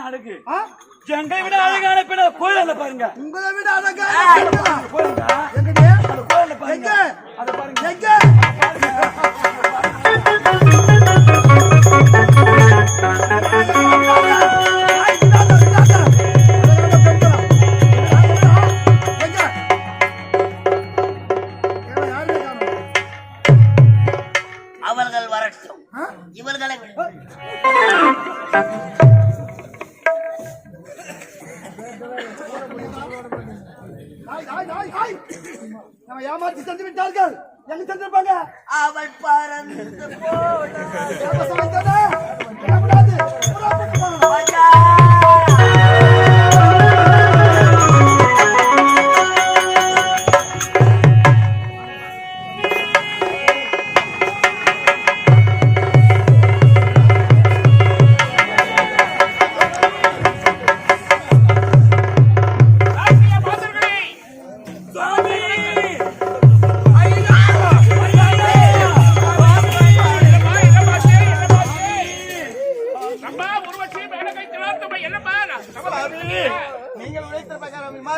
அழகு ஆ? எங்களை விட அழகான பெண்ண கோயில பாருங்க. உங்களை விட அழகா கோயிலுங்க எங்கடி? அந்த கோயில பாருங்க. எங்க? அதை பாருங்க. எங்க? வரட்டும். இவர்களை. ஏமாற்றி சென்று விட்டார்கள். எங்க சென்றிருப்பாங்க அவள் பறந்து போன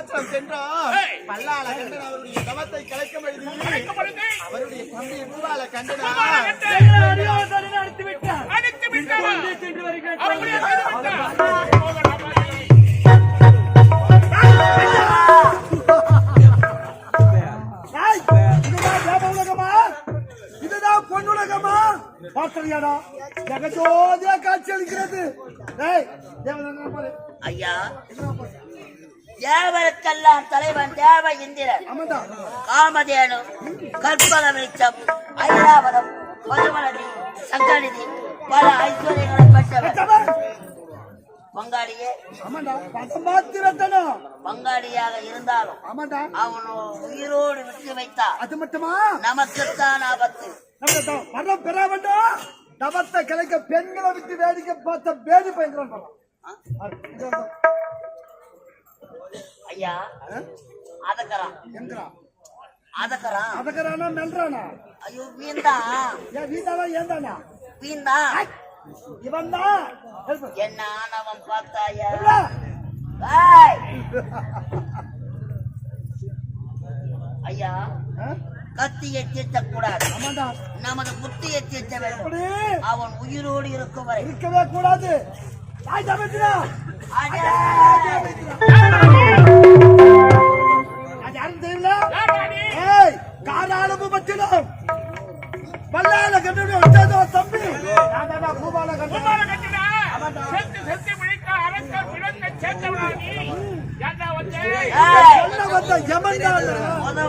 இமாச்சலம் சென்றோம் பல்லால கண்டன அவருடைய தவத்தை கலைக்க பொழுது அவருடைய தம்பி பூவால கண்டனா நடத்தி விட்டார்? சென்று வருகிறேன் ஏய், இதுதான் தேவ உலகமா? இதுதான் பொன்னுலகமா பார்த்தறியாடா ஜெகஜோதியா காட்சி அளிக்கிறது ஐயா தேவருக்கெல்லாம் தலைவன் தேவ இந்திரன். காமதேனு கற்பக வெளிச்சம் ஐராவதம் பதுமலதி சங்கநிதி பல ஐஸ்வர்யங்களை. பங்காளியே பார்த்திரத்தனம் பங்காளியாக இருந்தாலும் அவனோ உயிரோடு விட்டு வைத்தார் அது மட்டுமா? நமக்குத்தான் ஆபத்து. வரம் பெற வேண்டும். தவத்தை கலைக்க பெண்களை விட்டு வேடிக்கை பார்த்த பேடி பயங்கரம் ஐயா அதக்கறான் எங்கடா? அதக்கறான் அதக்கறானா மெல்றானா? ஐயோ வீந்தான் ஏன் வீதானா ஏந்தானா? வீந்தான் இவன் தான் என்ன ஆனவன் பார்த்தாயா! ஐயா? கத்தியை தீர்த்தக்கூடாது நமது புத்தியை தீர்த்த வேண்டும் அவன் உயிரோடு இருக்கும் வரை. இருக்கவே கூடாது. தாய் வந்த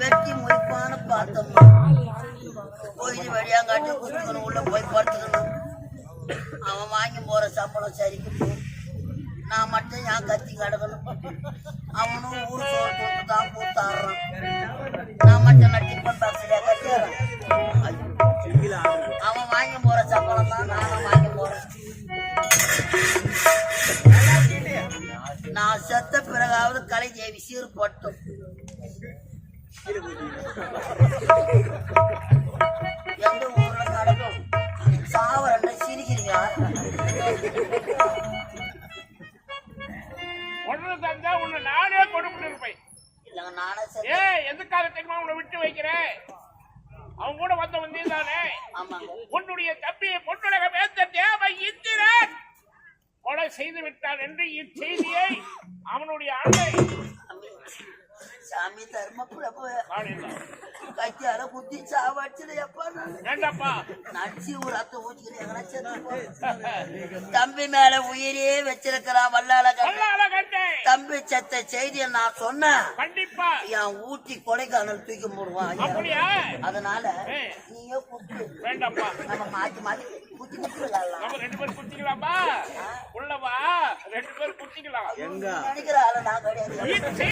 வெட்டி முடிப்பான்னு பார்த்தோம் கோயில் வழியாங்காட்டி குத்துக்கணும் உள்ள போய் படுத்துக்கணும். அவன் வாங்கி போற சம்பளம் சரிக்கு போ. நான் மட்டும் ஏன் கத்தி கிடக்கணும்? அவனும் ஊர் சோறு தான் கூத்தாடுறான் நான் மட்டும் நான் டிஃபன் பாக்ஸ்ல கட்டிடுறேன். அவன் வாங்கி போற சம்பளம் தான் நானும் வாங்கி நான் செத்த பிறகாவது கலை தேவி சீர் போட்டும். எந்த ஊர்ல நடக்கும் சாவரண்ட சிரிக்கிறீங்களா ஒண்ணு தந்தா உன்னை நானே கொடுப்பு இருப்பேன் இல்லங்க நானே சரி ஏ எதுக்காக தெரியுமா உன்னை விட்டு வைக்கிறேன் அவன் கூட வந்த வந்தே தானே? ஆமாங்க. உன்னுடைய தம்பியை பொன்னுலக வேந்த தேவை இந்திரன். கொலை செய்து விட்டான் என்று இச்செய்தியை அவனுடைய அன்னை சாமி தர்மபுரப்பு காணினார். கத்தியால குத்தி ஏண்டப்பா? நடிச்சு ஒரு அத்தை போ. தம்பி மேல உயிரே வச்சிருக்கிறான் வல்லால கண்டே தம்பி செத்த செய்தியை நான் சொன்னேன். கண்டிப்பா. என் ஊட்டி கொடைக்கானல் தூக்கி போடுவான் அதனால. நீயே குத்து. நம்ம மாத்தி மாத்தி குத்தி குத்தி ரெண்டு பேரும் குத்திக்கலாமா உள்ளவா? ரெண்டு பேரும் குத்திக்கலாம். நினைக்கிற ஆளு நான் கிடையாது.